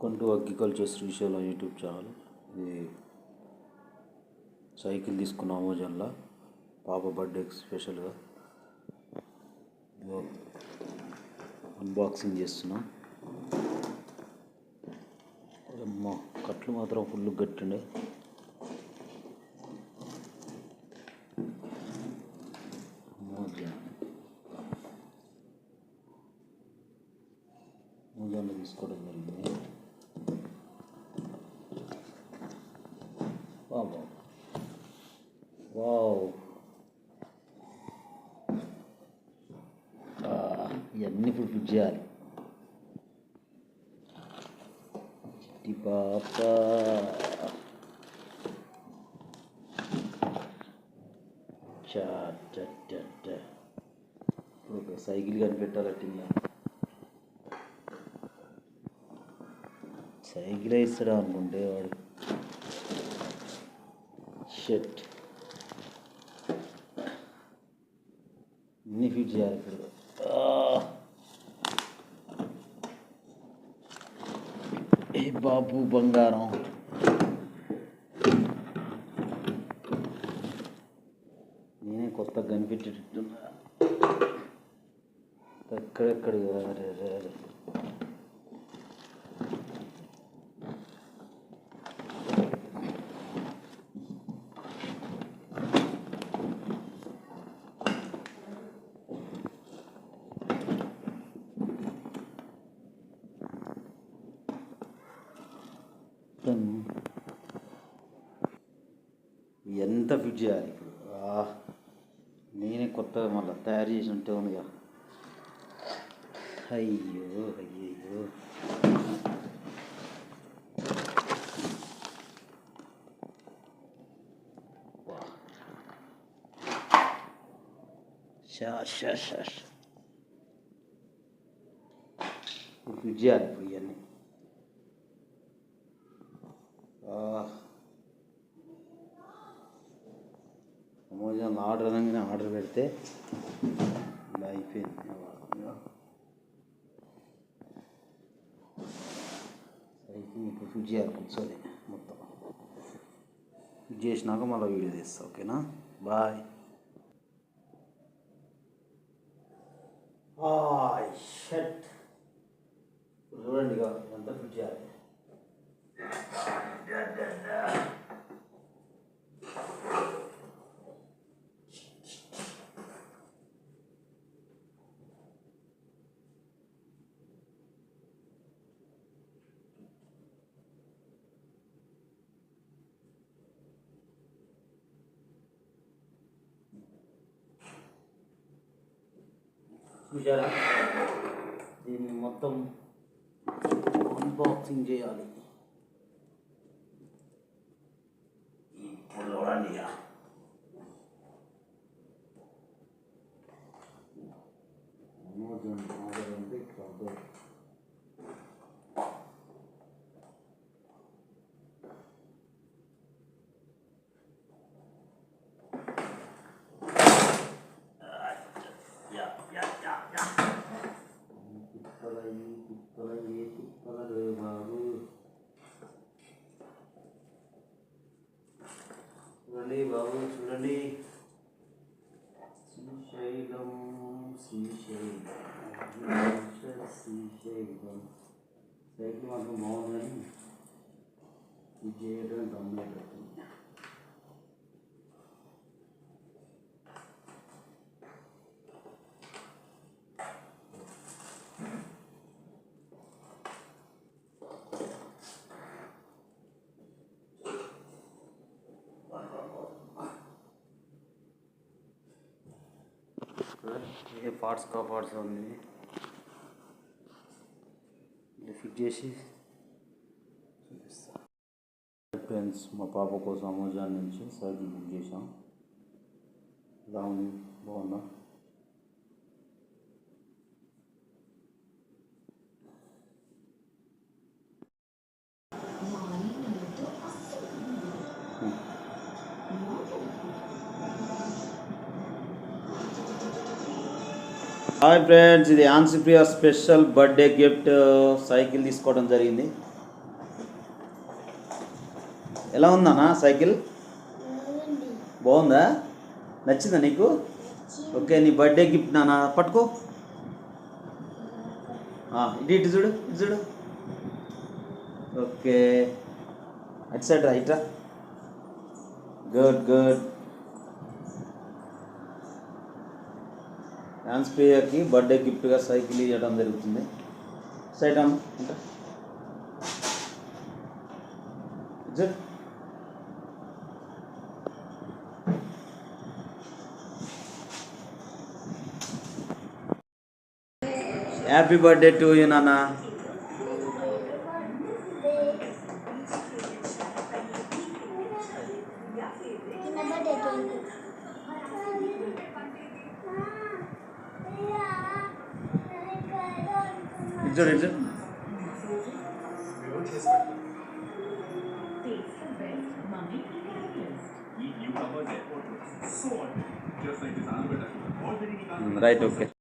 Welcome to agriculture Srisailam YouTube channel. ఇది cycle తీసుకున్న అమెజాన్లో పాప బర్త్డే స్పెషల్గా. అన్బాక్సింగ్ చేస్తున్నాం. అమ్మా కట్లు మాత్రం ఫుల్ గట్టిండే. అమెజాన్లో తీసుకోవడం జరిగింది. ఇవన్నీ ఇప్పుడు ఫిట్ చేయాలి చిట్టి పాప చా చా, చా, చా. ఇప్పుడు ఒక సైకిల్ కనిపెట్టాలట్టిందా సైకిల్ ఇస్తాడా అనుకుంటే వాడు షర్ట్ ఇన్ని చేయాలి ఇప్పుడు. ఏ బాబు బంగారం. నేనే కొత్తగా కనిపెట్టేటట్టున్నా ఎక్కడెక్కడ? ఎంత ఫిట్ చేయాలి ఇప్పుడు ఆ, నేనే కొత్తగా మళ్ళీ తయారు చేసి ఉంటే ఉందిగా అయ్యో అయ్యో వా. షా షా షా షా. ఇప్పుడు ఫిట్ చేయాలి ఇప్పుడు అమెజాన్ ఆర్డర్ అనగానే ఆర్డర్ పెడితే ఇలా అయిపోయింది సైకిల్ ఇప్పుడు ఫిట్ చేయాలి కూర్చొని మొత్తం. ఫిట్ చేసినాక మళ్ళీ వీడియో తీస్తా ఓకేనా? బాయ్. షర్ట్ చూడండి ఇక ఎంత ఫిట్ చేయాలి. చూసారా దీన్ని మొత్తం అన్బాక్సింగ్ చేయాలి ఇప్పుడు చూడండి Segue uma do mal, né? DJ Random, né? అవుతుంది ఏ పార్ట్స్ కా పార్ట్స్ ఉంది ఇది ఫిట్ చేసి చూపిస్తా ఫ్రెండ్స్ మా పాప కోసం అమెజాన్ నుంచి సైకిల్ బుక్ చేసాం ఇలా ఉంది బాగుందా హాయ్ ఫ్రెండ్స్ ఇది Ansipriya special birthday gift cycle తీసుకోవడం జరిగింది. ఎలా ఉందన్నా సైకిల్? బాగుందా? నచ్చిందా నీకు? ఓకే నీ బర్త్డే గిఫ్ట్ నాన్న పట్టుకో. ఇటు ఇటు చూడు ఇటు చూడు. ఓకే. అటు సైడ్ రా ఇట్రా గుడ్ గుడ్. డాన్స్ బర్త్డే గిఫ్ట్గా సైకిల్ ఇవ్వడం జరుగుతుంది. సైటమ్ అంటే హ్యాపీ బర్త్డే టు యూ నాన్న इधर इधर राइट ओके